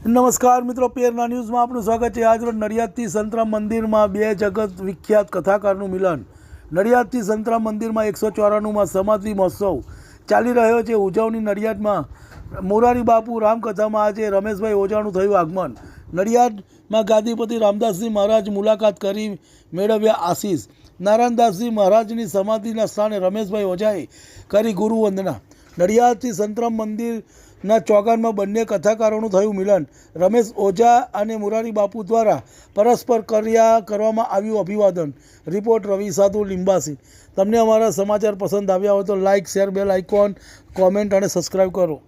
નમસ્કાર મિત્રો પેરના ન્યૂઝમાં આપનું સ્વાગત છે. આજરોજ નડિયાદથી સંતરામ મંદિરમાં બે જગત વિખ્યાત કથાકારનું મિલન. નડિયાદથી સંતરામ મંદિરમાં એકસો ચોરાણુંમાં સમાધિ મહોત્સવ ચાલી રહ્યો છે. ઉજવણી નડિયાદમાં મોરારી બાપુ રામકથામાં આજે રમેશભાઈ ઓજાણું થયું આગમન. નડિયાદમાં ગાદીપતિ રામદાસજી મહારાજ મુલાકાત કરી મેળવ્યા આશીષ. નારાયણદાસજી મહારાજની સમાધિના સ્થાને રમેશભાઈ ઓઝાએ કરી ગુરુવંદના. નડિયાદથી સંતરામ મંદિરના ચોગાનમાં બંને કથાકારોનું થયું મિલન. રમેશ ઓઝા અને મુરારી બાપુ દ્વારા પરસ્પર કર્યા કરવામાં આવ્યું અભિવાદન. રિપોર્ટ રવિ સાધુ લિંબાસી. તમને અમારા સમાચાર પસંદ આવ્યા હોય તો like share, bell icon, comment અને સબસ્ક્રાઈબ કરો.